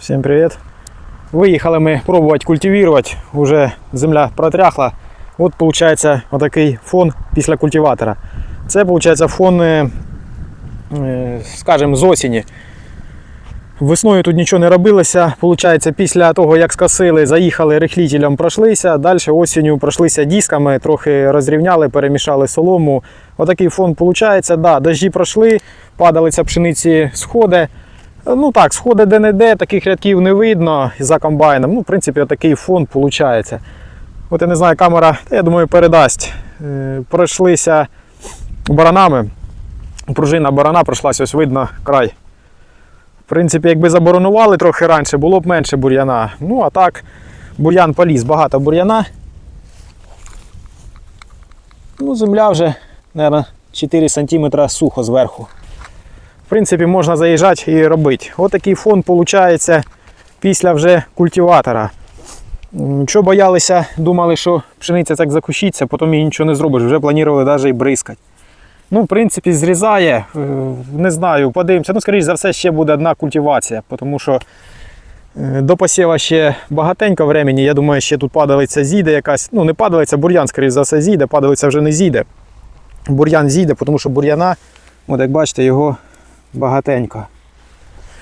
Всім привіт! Виїхали ми пробувати культивувати. Уже земля протряхла. От виходить отакий фон після культиватора. Це виходить фон, е, е, скажімо, з осені. Весною тут нічого не робилося. Получається, після того, як скосили, заїхали рихлітелем, пройшлися. Далі осінню пройшлися дисками, трохи розрівняли, перемішали солому. Отакий фон виходить. Да, дожді пройшли, падалиця пшениці сходи. Ну так, сходи де-не-де, таких рядків не видно за комбайном. Ну, в принципі, отакий фон виходить. От я не знаю, камера, я думаю, передасть. Е, Пройшлися баранами. Пружина барана пройшлася, ось видно край. В принципі, якби заборонували трохи раніше, було б менше бур'яна. Ну, а так, бур'ян поліз, багато бур'яна. Ну, земля вже, мабуть, 4 см сухо зверху. В принципі, можна заїжджати і робити. Отакий фон виходить після вже культиватора. Що боялися, думали, що пшениця так закущиться, потім її нічого не зробиш. Вже планували навіть і бризкати. Ну, в принципі, зрізає, е, не знаю, подивимося. Ну, скоріш за все, ще буде одна культивація, тому що е, до посіва ще багатенько времени. Я думаю, ще тут падалиця зійде якась. Ну, не падалиця, бур'ян, скоріш за все, зійде, падалиця вже не зійде. Бур'ян зійде, тому що бур'яна, от як бачите, його багатенько.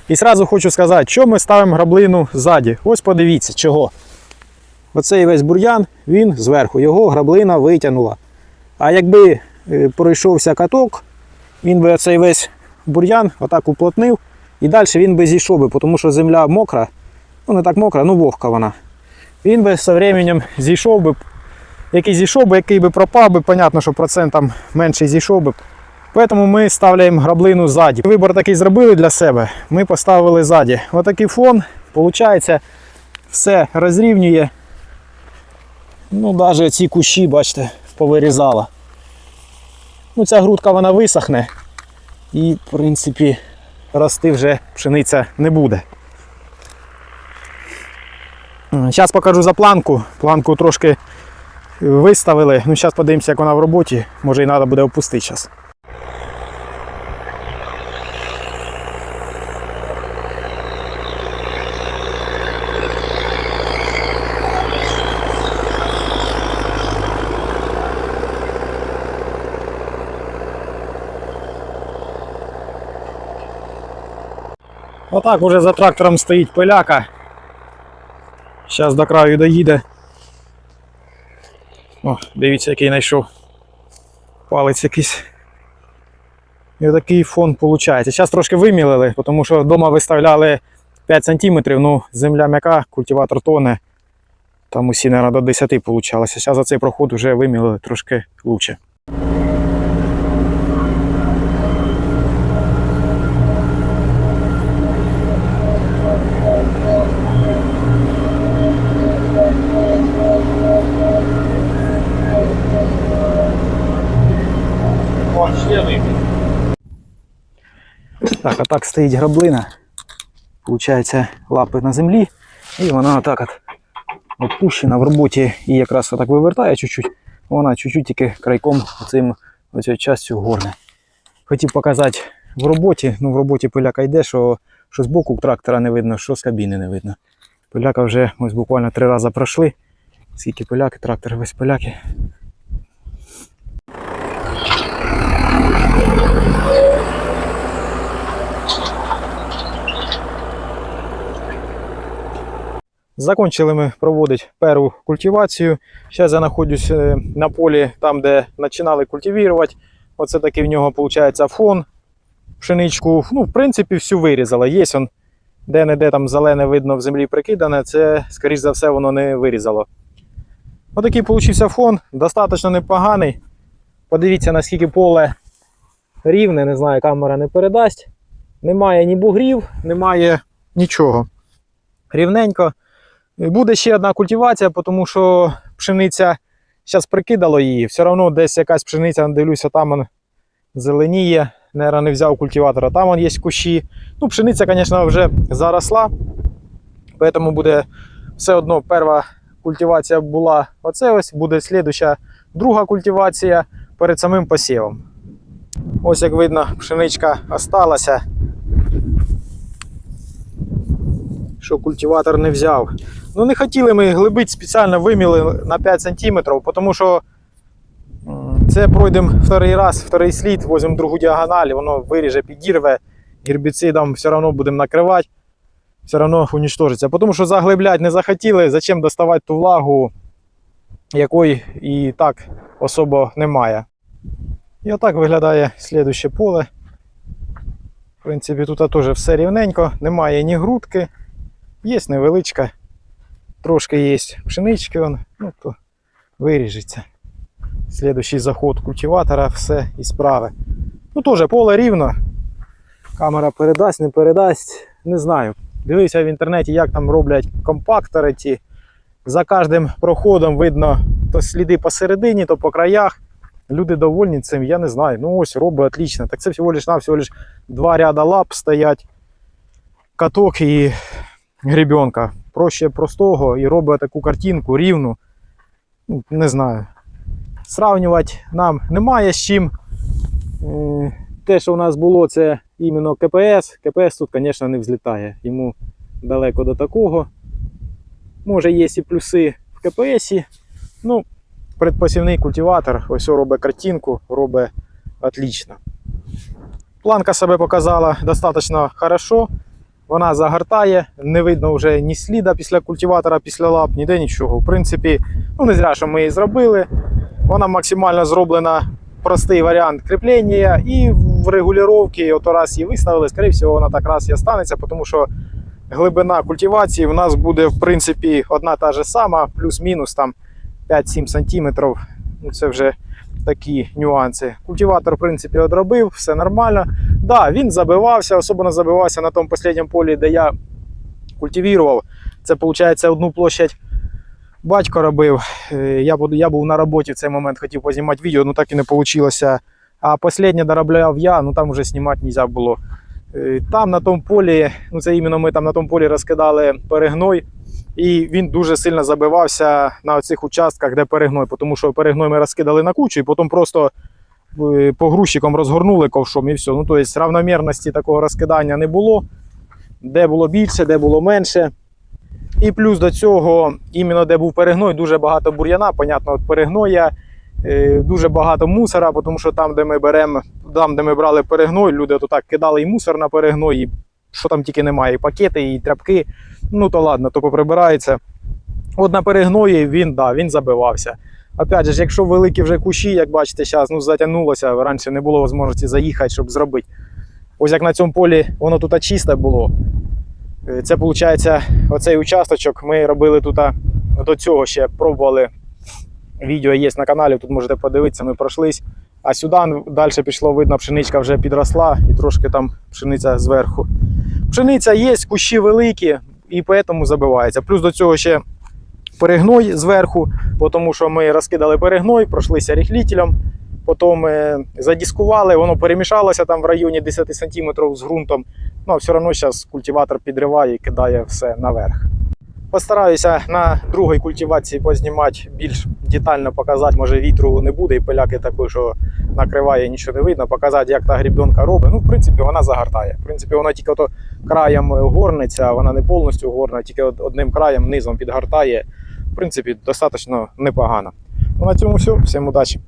І одразу хочу сказати, що ми ставимо граблину ззаді. Ось подивіться, чого. Оцей весь бур'ян, він зверху, його граблина витягнула. А якби е, пройшовся каток, він би оцей весь бур'ян отак уплотнив, і далі він би зійшов би, тому що земля мокра, ну не так мокра, ну вогка вона. Він би з временем зійшов би, який зійшов би, який би пропав би, понятно, що процент там менший зійшов би. Тому ми ставляємо граблину ззаді. Вибор такий зробили для себе. Ми поставили ззаді. Отакий фон, виходить, все розрівнює. Ну, навіть ці кущі, бачите, повирізала. Ну, ця грудка вона висохне і, в принципі, рости вже пшениця не буде. Зараз покажу за планку. Планку трошки виставили. Ну, зараз подивимося, як вона в роботі. Може і треба буде опустити зараз. Отак уже за трактором стоїть пиляка. Зараз до краю доїде. О, дивіться, який знайшов. Палець якийсь. І такий фон виходить. Зараз трошки вимілили, тому що вдома виставляли 5 см, ну земля м'яка, культиватор тоне. Там усі, мабуть, до 10 вийшло. Зараз за цей проход вже вимілили трошки краще. Так, а так стоїть граблина. Получається лапи на землі. І вона отак от опущена в роботі і якраз отак вивертає чуть-чуть. Вона чуть-чуть тільки крайком оцим, оцією частю горне. Хотів показати в роботі, ну в роботі пиляка йде, що, що з боку трактора не видно, що з кабіни не видно. Пиляка вже ось буквально три рази пройшли. Скільки пиляки, трактор весь пиляки. Закончили ми проводити першу культивацію. Зараз я знаходжусь е, на полі, там, де починали культивувати. Оце такий в нього виходить фон. Пшеничку, ну, в принципі, всю вирізала. Є он, де-не-де там зелене видно в землі прикидане, це, скоріш за все, воно не вирізало. Отакий получився фон, достатньо непоганий. Подивіться, наскільки поле рівне, не знаю, камера не передасть. Немає ні бугрів, немає нічого. Рівненько. Буде ще одна культивація, тому що пшениця зараз прикидало її. Все одно десь якась пшениця, дивлюся, там он зеленіє. Наверно, не взяв культиватора, там он є кущі. Ну, пшениця, звісно, вже заросла. Тому буде все одно перша культивація була оце ось, буде слідуща друга культивація перед самим посівом. Ось як видно, пшеничка осталася. Що культиватор не взяв. Ну не хотіли ми глибить, спеціально виміли на 5 см, тому що це пройдемо вторий раз, вторий слід, возьмемо другу діагональ, воно виріже, підірве, гербіцидом все одно будемо накривати, все одно унічтожиться. Тому що заглиблять не захотіли, зачем доставати ту влагу, якої і так особо немає. І отак виглядає слідуще поле. В принципі, тут теж все рівненько, немає ні грудки, є невеличка, трошки є пшенички, вон, ну, то виріжеться. Слідуючий заход культиватора, все і справи. Ну, теж поле рівно. Камера передасть, не передасть, не знаю. Дивився в інтернеті, як там роблять компактори ті. За кожним проходом видно то сліди посередині, то по краях. Люди довольні цим, я не знаю. Ну ось робить отлично. Так це всього лиш на всього лиш два ряда лап стоять, каток і гребенка. Проще простого і робить таку картинку рівну. Ну, Не знаю. Сравнювати нам немає з чим. Те, що у нас було, це іменно КПС. КПС тут, звісно, не взлітає. Йому далеко до такого. Може, є і плюси в КПСі. Ну, предпосівний культиватор, ось робить картинку, робить отлично. Планка себе показала достатньо хорошо. Вона загортає, не видно вже ні сліда після культиватора, після лап, ніде нічого. В принципі, ну не зря, що ми її зробили. Вона максимально зроблена простий варіант кріплення і в регулювання, от раз її виставили, скоріше всього, вона так раз і останеться, тому що глибина культивації в нас буде в принципі одна та ж сама, плюс-мінус там 5-7 см. Ну, це вже такі нюанси. Культиватор, в принципі, одробив, все нормально. Да, він забивався, особливо забивався на тому останньому полі, де я культивував. Це, виходить, одну площадь батько робив. Е, Я, я був на роботі в цей момент, хотів познімати відео, ну так і не вийшло. А останнє доробляв я, ну там вже знімати не можна було. Е, Там на тому полі, ну це іменно ми там на тому полі розкидали перегной, і він дуже сильно забивався на цих участках, де перегной, тому що перегной ми розкидали на кучу, і потім просто е, погрузчиком розгорнули ковшом і все. Ну, тобто равномірності такого розкидання не було. Де було більше, де було менше. І плюс до цього, іменно де був перегной, дуже багато бур'яна, понятно, от перегноя, е, дуже багато мусора, тому що там, де ми беремо, там, де ми брали перегной, люди то так кидали і мусор на перегной, і що там тільки немає, і пакети, і тряпки. Ну то ладно, то поприбирається. От на перегної він, да, він забивався. Опять же, якщо великі вже кущі, як бачите, зараз ну, затягнулося, раніше не було можливості заїхати, щоб зробити. Ось як на цьому полі воно тут чисте було. Е, Це виходить, оцей участочок ми робили тут до цього ще пробували. Відео є на каналі, тут можете подивитися, ми пройшлись. А сюди далі пішло, видно, пшеничка вже підросла і трошки там пшениця зверху. Пшениця є, кущі великі, і тому забивається. Плюс до цього ще перегной зверху, тому що ми розкидали перегной, пройшлися ріхлітелем, потім е, задіскували, воно перемішалося там в районі 10 см з ґрунтом. Ну, а все одно зараз культиватор підриває і кидає все наверх. Постараюся на другій культивації познімати, більш детально показати, може вітру не буде і пиляки такої, що накриває, нічого не видно, показати, як та грібенка робить. Ну, в принципі, вона загортає. В принципі, вона тільки ото краєм горниться, вона не повністю горна, тільки одним краєм низом підгортає. В принципі, достатньо непогано. Ну, на цьому все. Всім удачі!